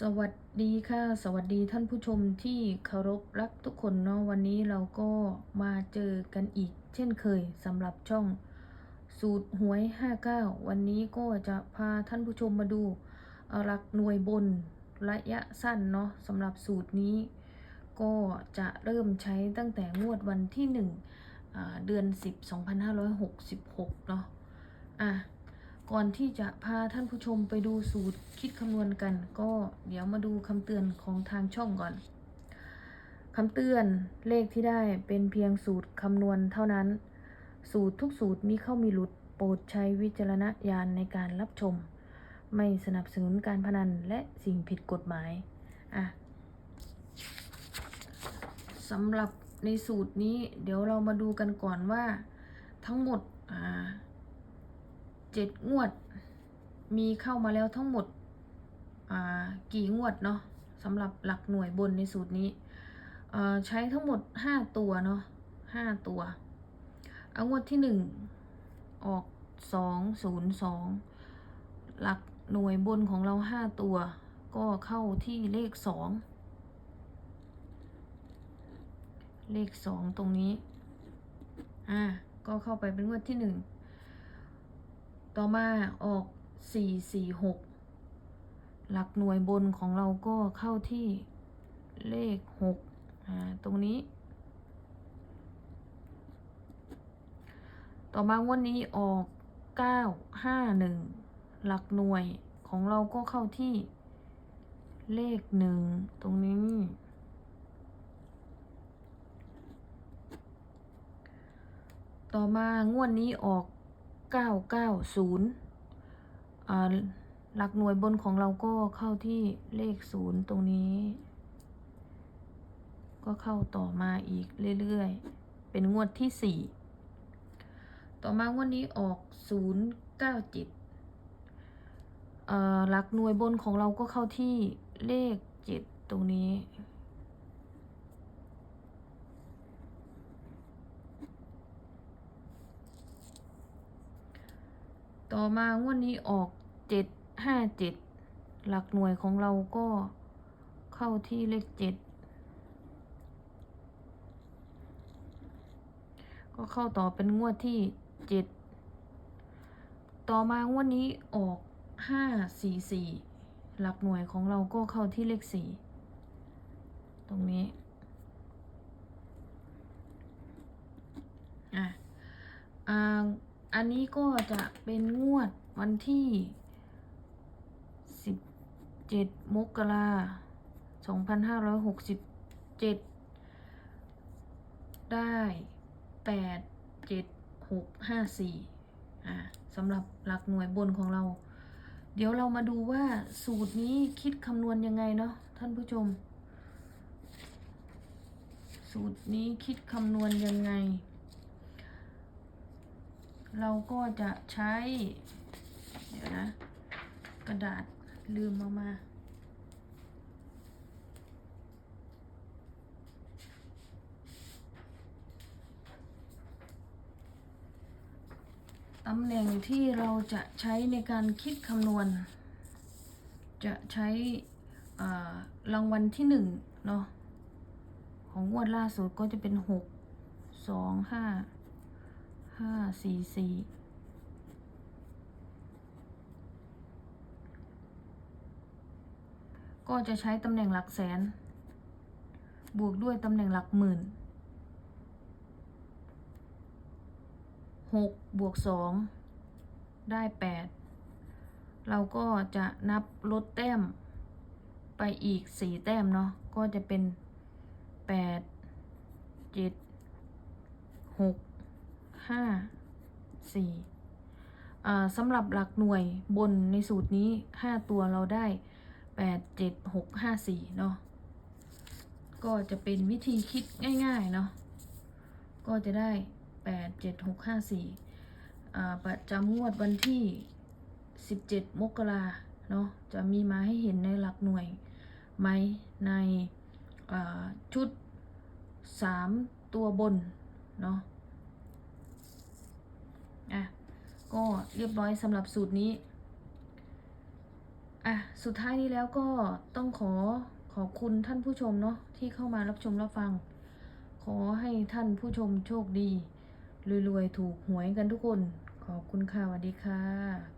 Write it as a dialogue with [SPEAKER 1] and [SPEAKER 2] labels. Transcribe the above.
[SPEAKER 1] สวัสดีค่ะ สวัสดีท่านผู้ชมที่เคารพรักทุกคนเนาะวันนี้เราก็มาเจอกันอีก เช่นเคยสำหรับช่องสูตรหวย 59 วันนี้ก็จะพาท่านผู้ชมมาดูหลักหน่วยบนระยะสั้นเนาะสำหรับสูตรนี้ ก็จะเริ่มใช้ตั้งแต่งวดวันที่1อ่าเดือน 10 2566 เนาะอะ ก่อนที่จะพาท่านผู้ชมไปดูสูตรคิดคำนวณกัน ก็เดี๋ยวมาดูคำเตือนของทางช่องก่อนคำเตือนเลขที่ได้เป็นเพียงสูตรคำนวณเท่านั้น สูตรทุกสูตรมีเข้ามีหลุดโปรดใช้วิจารณญาณในการรับชม ไม่สนับสนุนการพนันและสิ่งผิดกฎหมายอะสำหรับในสูตรนี้เดี๋ยวเรามาดูกันก่อนว่า ทั้งหมดอ่า เจ็ดงวด มีเข้ามาแล้วทั้งหมดกี่งวดเนาะสำหรับหลักหน่วยบนในสูตรนี้ใช้ทั้งหมดห้าตัวเนาะห้าตัว เอางวดที่หนึ่งออกสองศูนย์สองหลักหน่วยบนของเราห้าตัว ก็เข้าที่เลขสองเลขสองตรงนี้ อ่า ก็เข้าไปเป็นงวดที่หนึ่ง ต่อมาออกสี่สี่หกหลักหน่วยบนของเราก็เข้าที่เลขหกอ่าตรงนี้ ต่อมางวันนี้ออกเก้าห้าหนึ่งหลักหน่วยของเราก็เข้าที่เลขหนึ่งตรงนี้ ต่อมางวดนี้ออก 990อ่าหลักหน่วยบนของเราก็เข้าที่เลขศูนย์ตรงนี้ ก็เข้าต่อมาอีกเรื่อยๆ เป็นงวดที่สี่ต่อมางวดนี้ออก097เอ่อหลักหน่วยบนของเราก็เข้าที่เลขเจ็ดตรงนี้ ต่อมางวดนี้ออกเจ็ดห้าเจ็ดหลักหน่วยของเราก็เข้าที่เลขเจ็ดก็เข้าต่อเป็นงวดที่เจ็ดต่อมางวดนี้ออกห้าสี่สี่หลักหน่วยของเราก็เข้าที่เลขสี่ตรงนี้อะอ่า อันนี้ก็จะเป็นงวดวันที่สิบเจ็ดมกราสองพันห้าร้อยหกสิบเจ็ดได้แปดเจ็ดหกห้าสี่อ่าสำหรับหลักหน่วยบนของเรา เดี๋ยวเรามาดูว่าสูตรนี้คิดคำนวณยังไงเนาะท่านผู้ชม สูตรนี้คิดคำนวณยังไง เราก็จะใช้ เดี๋ยวนะ กระดาษลืมเอามา ตำแหน่งที่เราจะใช้ในการคิดคำนวณ จะใช้รางวัลที่หนึ่งเนาะของงวดล่าสุดก็จะเป็นหกสองห้า ห้าสี่สี่ก็จะใช้ตำแหน่งหลักแสน บวกด้วยตำแหน่งหลักหมื่นหกบวกสองได้แปดเราก็จะนับลดแต้มไปอีกสี่แต้มเนาะก็จะเป็นแปดเจ็ดหก ห้าสี่สำหรับหลักหน่วยบนในสูตรนี้ห้าตัวเราได้แปดเจ็ดหกห้าสี่เนาะก็จะเป็นวิธีคิดง่าย ๆ เนาะก็จะได้แปดเจ็ดหกห้าสี่ประจำงวดวันที่สิบเจ็ดมกราเนาะจะมีมาให้เห็นในหลักหน่วยไหมในชุดสามตัวบน เนาะ ก็เรียบร้อยสำหรับสูตรนี้ อะ สุดท้ายนี้แล้วก็ต้องขอขอบคุณท่านผู้ชมเนาะที่เข้ามารับชมรับฟัง ขอให้ท่านผู้ชมโชคดีรวยๆ ถูกหวยกันทุกคน ขอบคุณค่ะสวัสดีค่ะ